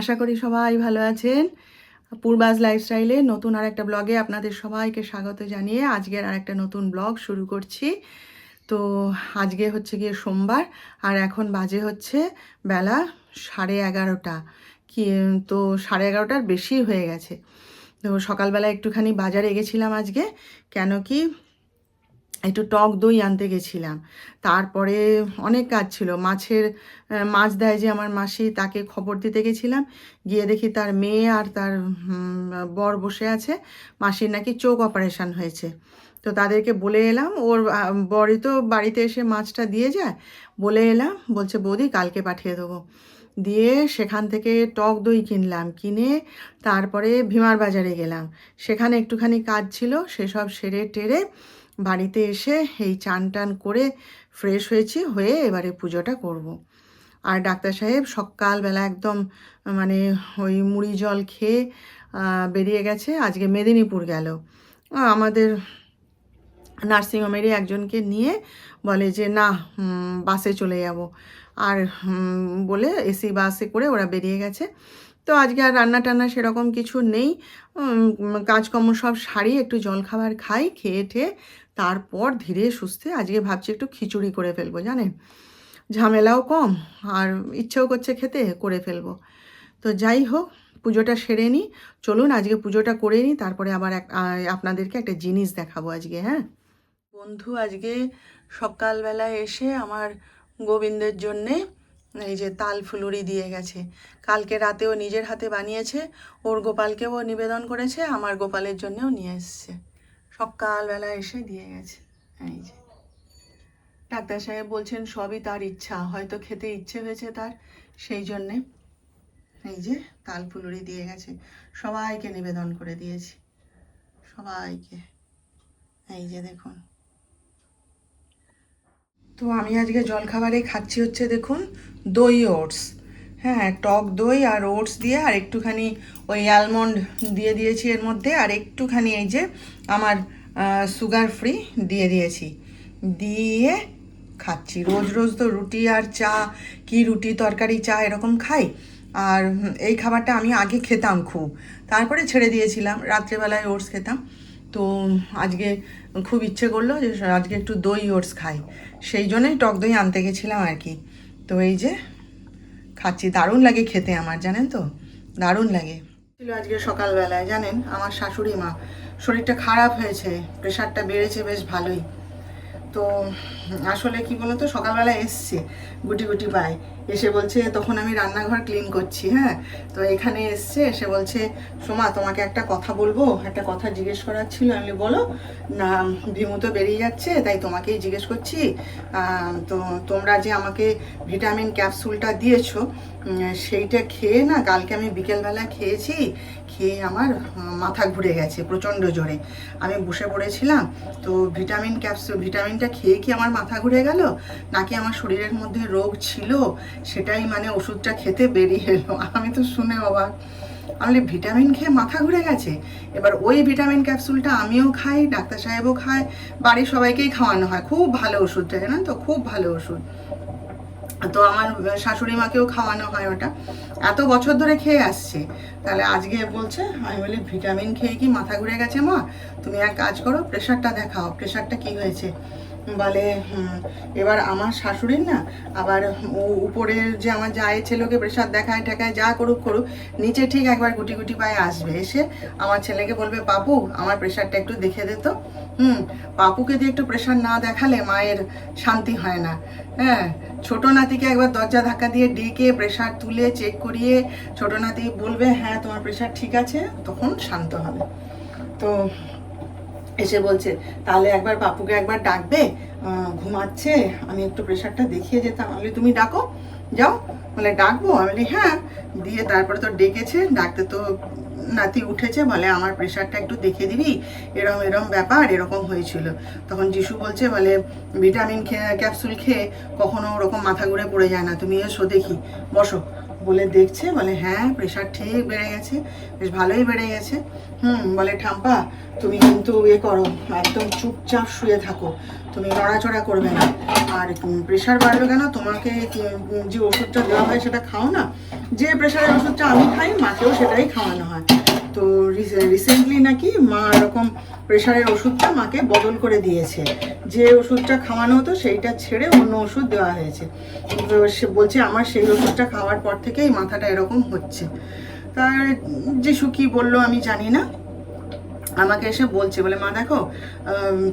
আশা করি সবাই ভালো আছেন। পূর্বাজ লাইফস্টাইলে নতুন আর একটা ব্লগে আপনাদের সবাইকে স্বাগত জানিয়ে আজকের আর একটা নতুন ব্লগ শুরু করছি। তো আজকে হচ্ছে গিয়ে সোমবার, আর এখন বাজে হচ্ছে বেলা সাড়ে এগারোটা। কি, তো সাড়ে এগারোটার বেশি হয়ে গেছে। তো সকালবেলা একটুখানি বাজারে গেছিলাম আজকে, কেন কি একটু টক দই আনতে গেছিলাম। তারপরে অনেক কাজ ছিল। মাছের মাছ দেয় যে আমার মাসি, তাকে খবর দিতে গেছিলাম। গিয়ে দেখি তার মেয়ে আর তার বর বসে আছে। মাসির নাকি চোখ অপারেশন হয়েছে। তো তাদেরকে বলে এলাম, ওর বরই তো বাড়িতে এসে মাছটা দিয়ে যায়। বলে এলাম, বলছে, বৌদি, কালকে পাঠিয়ে দেবো। দিয়ে সেখান থেকে টক দই কিনলাম। কিনে তারপরে ভীমার বাজারে গেলাম। সেখানে একটুখানি কাজ ছিল, সেসব সেরে টেরে বাড়িতে এসে এই চান টান করে ফ্রেশ হয়েছি, হয়ে এবারে পুজোটা করব। আর ডাক্তার সাহেব সকালবেলা একদম মানে ওই মুড়ি জল খেয়ে বেরিয়ে গেছে। আজকে মেদিনীপুর গেল। আমাদের নার্সিংহোমেরই একজনকে নিয়ে বলে যে, না বাসে চলে যাব। আর বলে এসি বাসে করে ওরা বেরিয়ে গেছে। তো আজকে আর রান্না টান্না সেরকম কিছু নেই। কাজকর্ম সব সারি, একটু জলখাবার খাই, খেয়ে ঠেয়ে তারপর ধীরে সুস্থে আজকে ভাবছি একটু খিচুড়ি করে ফেলব, জানেন? ঝামেলাও কম আর ইচ্ছেও করছে খেতে, করে ফেলব। তো যাই হোক, পুজোটা সেরে নিই। চলুন, আজকে পুজোটা করে নিই, তারপরে আবার এক- আপনাদেরকে একটা জিনিস দেখাবো আজকে হ্যাঁ? বন্ধু আজকে সকালবেলা এসে আমার গোবিন্দের জন্যে এই যে তাল ফুলুরি দিয়ে গেছে। কালকে রাতেও নিজের হাতে বানিয়েছে, ওর গোপালকেও নিবেদন করেছে, আমার গোপালের জন্যেও নিয়ে এসছে। সকালবেলা এসে দিয়ে গেছে। এই যে। ডাক্তার সাহেব বলছেন, সবই তার ইচ্ছা, হয়তো খেতে ইচ্ছে হয়েছে তার, সেই জন্যে এই যে তাল ফুলুরি দিয়ে গেছে। সবাইকে নিবেদন করে দিয়েছি। সবাইকে। এই যে দেখুন। তো আমি আজকে জলখাবারে খাচ্ছি হচ্ছে দেখুন দই ওটস। হ্যাঁ টক দই আর ওটস দিয়ে আর একটুখানি ওই অ্যালমন্ড দিয়ে দিয়েছি এর মধ্যে আর একটুখানি এই যে আমার সুগার ফ্রি দিয়ে দিয়েছি। দিয়ে খাচ্ছি। রোজ রোজ তো রুটি আর চা, কি রুটি তরকারি, চা এরকম খাই। আর এই খাবারটা আমি আগে খেতাম খুব। তারপরে ছেড়ে দিয়েছিলাম, রাত্রেবেলায় ওটস খেতাম। তো আজকে খুব ইচ্ছে করল যে আজকে একটু দই ওটস খাই। সেই জন্যই টক দই আনতে গেছিলাম আর কি। তো এই যে খাচ্ছি, দারুণ লাগে খেতে আমার, জানেন তো? দারুণ লাগে। ছিল আজকে সকালবেলায়, জানেন? আমার শাশুড়ি মা। শরীরটা খারাপ হয়েছে প্রেশারটা বেড়েছে বেশ ভালোই। তো আসলে কি বলতো? সকালবেলা এসছে, গুটি গুটি পায়। এসে বলছে, তখন আমি রান্নাঘর ক্লিন করছি হ্যাঁ? তো এখানে এসছে, এসে বলছে, সোমা, তোমাকে একটা কথা বলব? একটা কথা জিজ্ঞেস করার ছিল, আমি বলো, না ভিমু তো বেরিয়ে যাচ্ছে, তাই তোমাকেই জিজ্ঞেস করছি। তো তোমরা যে আমাকে ভিটামিন ক্যাপসুলটা দিয়েছ সেইটা খেয়ে না, কালকে আমি বিকেলবেলা খেয়েছি, খেয়ে আমার মাথা ঘুরে গেছে প্রচণ্ড জোরে। আমি বসে পড়েছিলাম, তো ভিটামিন ক্যাপসুল ভিটামিনটা খেয়ে কি আমার মাথা ঘুরে গেল, নাকি আমার শরীরের মধ্যে রোগ ছিল, সেটাই মানে ওষুধটা খেতে বেরিয়ে এলো। আমি তো শুনে অবাক। আমি ভিটামিন খেয়ে মাথা ঘুরে গেছে? এবার ওই ভিটামিন ক্যাপসুলটা আমিও খাই, ডাক্তার সাহেবও খায়, বাড়ির সবাইকেই খাওয়ানো হয়। খুব ভালো ওষুধটা জানেন? তো খুব ভালো ওষুধ। তো আমার শাশুড়ি মাকেও খাওয়ানো হয় ওটা। এত বছর ধরে খেয়ে আসছে। তাহলে আজকে বলছে, আমি বলি, ভিটামিন খেয়ে কি মাথা ঘুরে গেছে মা? তুমি এক কাজ করো, প্রেশারটা দেখাও। প্রেশারটা কি হয়েছে? বলে এবার আমার শাশুড়ির না, আবার উপরের যে আমার জায়ের ছেলেকে প্রেশার দেখায়, ঠেকায়, যা করুক করুক, নিচে ঠিক একবার গুটি গুটি পায়ে আসবে। এসে আমার ছেলেকে বলবে, পাপু, আমার প্রেশারটা একটু দেখে দে তো। হুম, পাপুকে দিয়ে একটু প্রেশার না দেখালে মায়ের শান্তি হয় না। হ্যাঁ ছোট নাতিকে একবার দরজা ধাক্কা দিয়ে ডেকে প্রেশার তুলে চেক করিয়ে ছোট নাতি বলবে হ্যাঁ তোমার প্রেশার ঠিক আছে। তখন শান্ত হবে। তো এসে বলছে, তাহলে একবার পাপুকে একবার ডাকবে ঘুমাচ্ছে, আমি একটু প্রেশারটা দেখিয়ে যেতাম। আমি তুমি ডাকো, যাও। বলে, ডাকবো? আমি বলি হ্যাঁ। দিয়ে তারপরে তো ডেকেছে, ডাকতে তো নাতি উঠেছে, বলে, আমার প্রেশারটা একটু দেখে দিবি, এরম এরম ব্যাপার, এরকম হয়েছিল। তখন যিশু বলছে, বলে, ভিটামিন ক্যাপসুল খেয়ে কখনো ওরকম মাথা ঘুরে পড়ে যায় না, তুমি এসো দেখি, বসো। বলে দেখছে, বলে হ্যাঁ প্রেশার ঠিক বেড়ে গেছে, বেশ ভালোই বেড়ে গেছে। হুম, বলে, ঠাম্পা, তুমি কিন্তু ইয়ে করো, একদম চুপচাপ শুয়ে থাকো, তুমি নড়াচড়া করবে না। আর প্রেশার বাড়লো কেন? তোমাকে যে ওষুধটা দেওয়া হয় সেটা খাও না? যে প্রেশারের ওষুধটা আমি খাই, মাকেও সেটাই খাওয়ানো হয়। তো রিসেন্টলি নাকি মা এরকম প্রেশারের ওষুধটা মাকে বদল করে দিয়েছে। যে ওষুধটা খাওয়ানো হতো সেইটা ছেড়ে অন্য ওষুধ দেওয়া হয়েছে। তো সে বলছে আমার সেই ওষুধটা খাওয়ার পর থেকেই মাথাটা এরকম হচ্ছে। তার যিশু কি বলল আমি জানি না। আমাকে এসে বলছে, বলে, মা, দেখো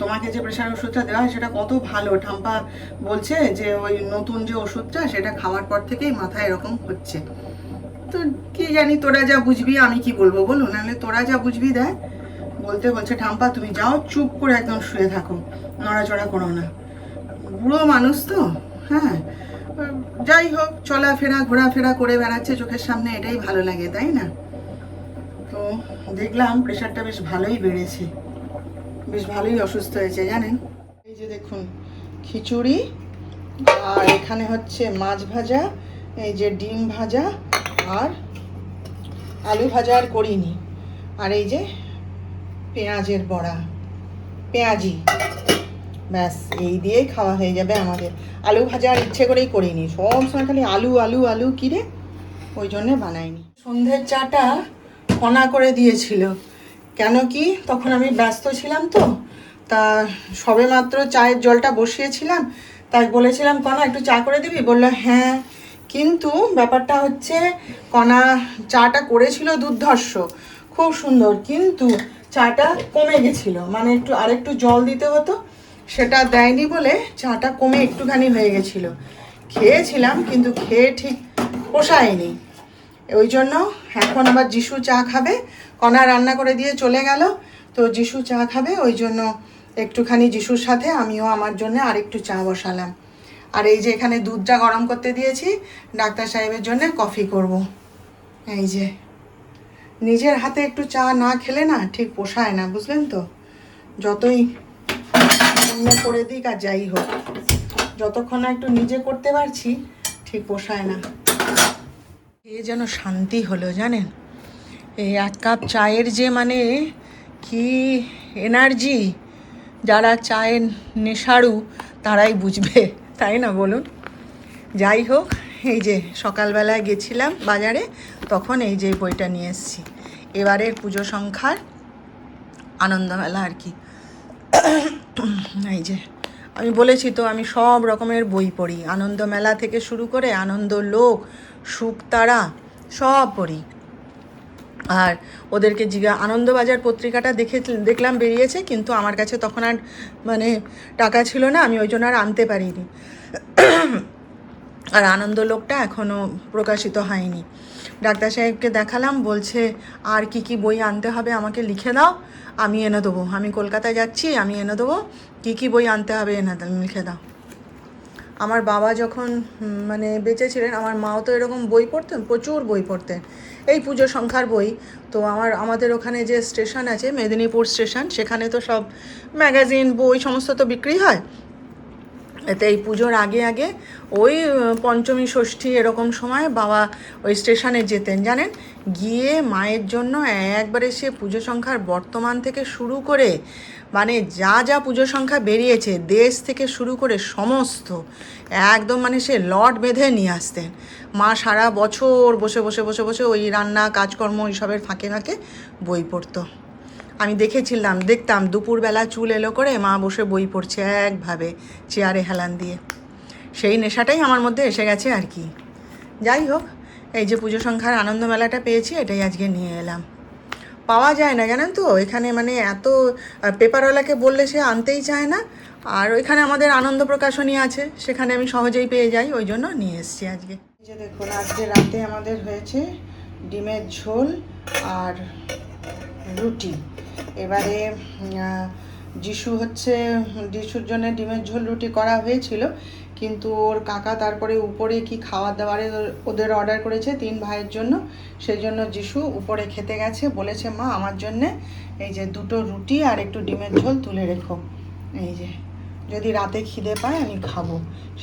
তোমাকে যে প্রেশার ওষুধটা দেওয়া হয় সেটা কত ভালো। ঠাম্পা বলছে যে, ওই নতুন যে ওষুধটা সেটা খাওয়ার পর থেকেই মাথা এরকম হচ্ছে। তো কি জানি তোরা যা বুঝবি, আমি কি বলব বলুন? নাহলে তোরা যা বুঝবি দেখ। বলতে বলছে, ঠাম্পা, তুমি যাও, চুপ করে একদম শুয়ে থাকো। নড়াচড়া করো না। বুড়ো মানুষ তো হ্যাঁ। যাই হোক, চলাফেরা, ঘোরাফেরা করে বেড়াচ্ছে চোখের সামনে, এটাই ভালো লাগে, তাই না? তো দেখলাম প্রেশারটা বেশ ভালোই বেড়েছে। বেশ ভালোই অসুস্থ হয়েছে, জানেন? এই যে দেখুন, খিচুড়ি, আর এখানে হচ্ছে মাছ ভাজা, এই যে ডিম ভাজা আর আলু ভাজা আর করিনি। আর এই যে পেঁয়াজের বড়া, পেঁয়াজি। ব্যাস, এই দিয়েই খাওয়া হয়ে যাবে আমাদের। আলু ভাজা আর ইচ্ছে করেই করিনি। সব সময় খালি আলু আলু আলু কিরে ওই জন্যে বানাইনি। সন্ধ্যের চাটা কণা করে দিয়েছিল। কেন কি? তখন আমি ব্যস্ত ছিলাম তো। তা সবে মাত্র চায়ের জলটা বসিয়েছিলাম। তাই বলেছিলাম, কণা, একটু চা করে দিবি? বলল হ্যাঁ। কিন্তু ব্যাপারটা হচ্ছে কণা চাটা করেছিল দুর্ধর্ষ। খুব সুন্দর, কিন্তু চাটা কমে গেছিল। মানে একটু আরেকটু জল দিতে হতো, সেটা দেয়নি বলে চাটা কমে একটুখানি হয়ে গেছিল। খেয়েছিলাম, কিন্তু খেয়ে ঠিক পোষায়নি। ওই জন্য এখন আবার যিশু চা খাবে। কণা রান্না করে দিয়ে চলে গেল, তো যিশু চা খাবে, ওই জন্য একটুখানি যিশুর সাথে আমিও আমার জন্য আরেকটু চা বসালাম। আর এই যে এখানে দুধটা গরম করতে দিয়েছি, ডাক্তার সাহেবের জন্য কফি করব। এই যে, নিজের হাতে একটু চা না খেলে না ঠিক পোষায় না, বুঝলেন তো? যতই অন্য করে দিক আর যাই হোক, যতক্ষণ একটু নিজে করতে পারছি, ঠিক পোষায় না। এ যেন শান্তি হলো, জানেন? এই এক কাপ চায়ের যে মানে কি এনার্জি যারা চায়ের নেশাড়ু তারাই বুঝবে। তাই না, বলুন? যাই হোক, এই যে সকালবেলায় গেছিলাম বাজারে, তখন এই যে বইটা নিয়ে এসেছি। এবারের পুজো সংখ্যার আনন্দমেলা আর কি। এই যে, আমি বলেছি তো, আমি সব রকমের বই পড়ি। আনন্দ মেলা থেকে শুরু করে আনন্দ লোক, সুখ তারা, সব পড়ি। আর ওদেরকে জিজ্ঞা আনন্দবাজার পত্রিকাটা দেখে দেখলাম বেরিয়েছে, কিন্তু আমার কাছে তখন আর মানে টাকা ছিল না, আমি ওই জন্য আর আনতে পারিনি। আর আনন্দ লোকটা এখনও প্রকাশিত হয়নি। ডাক্তার সাহেবকে দেখালাম, বলছে, আর কি কি বই আনতে হবে আমাকে লিখে দাও, আমি এনে দেবো। আমি কলকাতায় যাচ্ছি, আমি এনে দেবো, কী কী বই আনতে হবে এনে লিখে দাও। আমার বাবা যখন মানে বেঁচে ছিলেন, আমার মাও তো এরকম বই পড়তেন, প্রচুর বই পড়তেন। এই পুজো সংখ্যার বই। তো আমার, আমাদের ওখানে যে স্টেশন আছে, মেদিনীপুর স্টেশন, সেখানে তো সব ম্যাগাজিন, বই সমস্ত তো বিক্রি হয়। এতে এই পুজোর আগে আগে ওই পঞ্চমী, ষষ্ঠী এরকম সময় বাবা ওই স্টেশনে যেতেন, জানেন? গিয়ে মায়ের জন্য একবারে সে পুজো সংখ্যার বর্তমান থেকে শুরু করে মানে যা যা পুজো সংখ্যা বেরিয়েছে, দেশ থেকে শুরু করে সমস্ত, একদম মানে সে লট বেঁধে নিয়ে আসতেন। মা সারা বছর বসে বসে বসে বসে ওই রান্না, কাজকর্ম এইসবের ফাঁকে ফাঁকে বই পড়তো। আমি দেখেছিলাম, দেখতাম, দুপুরবেলা চুল এলো করে মা বসে বই পড়ছে একভাবে চেয়ারে হেলান দিয়ে। সেই নেশাটাই আমার মধ্যে এসে গেছে আর কি। যাই হোক, এই যে পুজো সংখ্যার আনন্দ মেলাটা পেয়েছি, এটাই আজকে নিয়ে এলাম। পাওয়া যায় না, জানেন তো? এখানে মানে এত পেপারওয়ালাকে বললে সে আনতেই চায় না। আর ওইখানে আমাদের আনন্দ প্রকাশনী আছে, সেখানে আমি সহজেই পেয়ে যাই, ওই জন্য নিয়ে এসছি আজকে। যে দেখুন, আজকে রাতে আমাদের হয়েছে ডিমের ঝোল আর রুটি। এবারে যিশু হচ্ছে, যিশুর জন্য ডিমের ঝোল রুটি করা হয়েছিল, কিন্তু ওর কাকা তারপরে উপরে কি খাবার দাবারের ওদের অর্ডার করেছে তিন ভাইয়ের জন্য সেই জন্য যিশু উপরে খেতে গেছে, বলেছে, মা, আমার জন্যে এই যে দুটো রুটি আর একটু ডিমের ঝোল তুলে রেখো। এই যে, যদি রাতে খিদে পায় আমি খাব।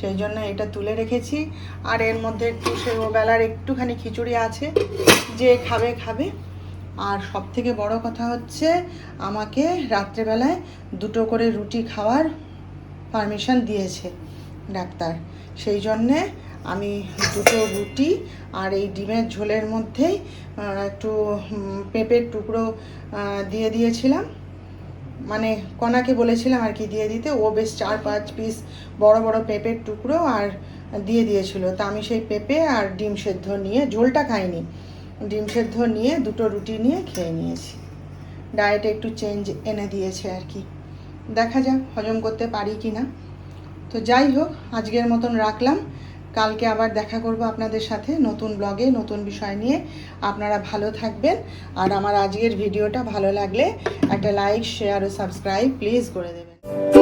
সেই জন্য এটা তুলে রেখেছি। আর এর মধ্যে একটু সে বেলার একটুখানি খিচুড়ি আছে, যে খাবে খাবে। আর সব থেকে বড় কথা হচ্ছে আমাকে রাত্রেবেলায় দুটো করে রুটি খাওয়ার পারমিশন দিয়েছে ডাক্তার। সেই জন্যে আমি দুটো রুটি আর এই ডিমের ঝোলের মধ্যেই একটু পেঁপের টুকরো দিয়ে দিয়েছিলাম। মানে কনাকে বলেছিলাম আর কি দিয়ে দিতে। ও বেশ চার পাঁচ পিস বড় বড় পেঁপের টুকরো আর দিয়ে দিয়েছিল। তা আমি সেই পেঁপে আর ডিম সেদ্ধ নিয়ে ঝোলটা খাইনি। ডিম সেদ্ধ নিয়ে দুটো রুটি নিয়ে খেয়ে নিয়েছি। ডায়েটে একটু চেঞ্জ এনে দিয়েছে আর কি। দেখা যাক হজম করতে পারি কি না। তো যাই হোক, আজকের মতন রাখলাম। কালকে আবার দেখা করব আপনাদের সাথে নতুন ব্লগে নতুন বিষয় নিয়ে। আপনারা ভালো থাকবেন। আর আমার আজকের ভিডিওটা ভালো লাগলে একটা লাইক শেয়ার ও সাবস্ক্রাইব প্লিজ করে দেবেন।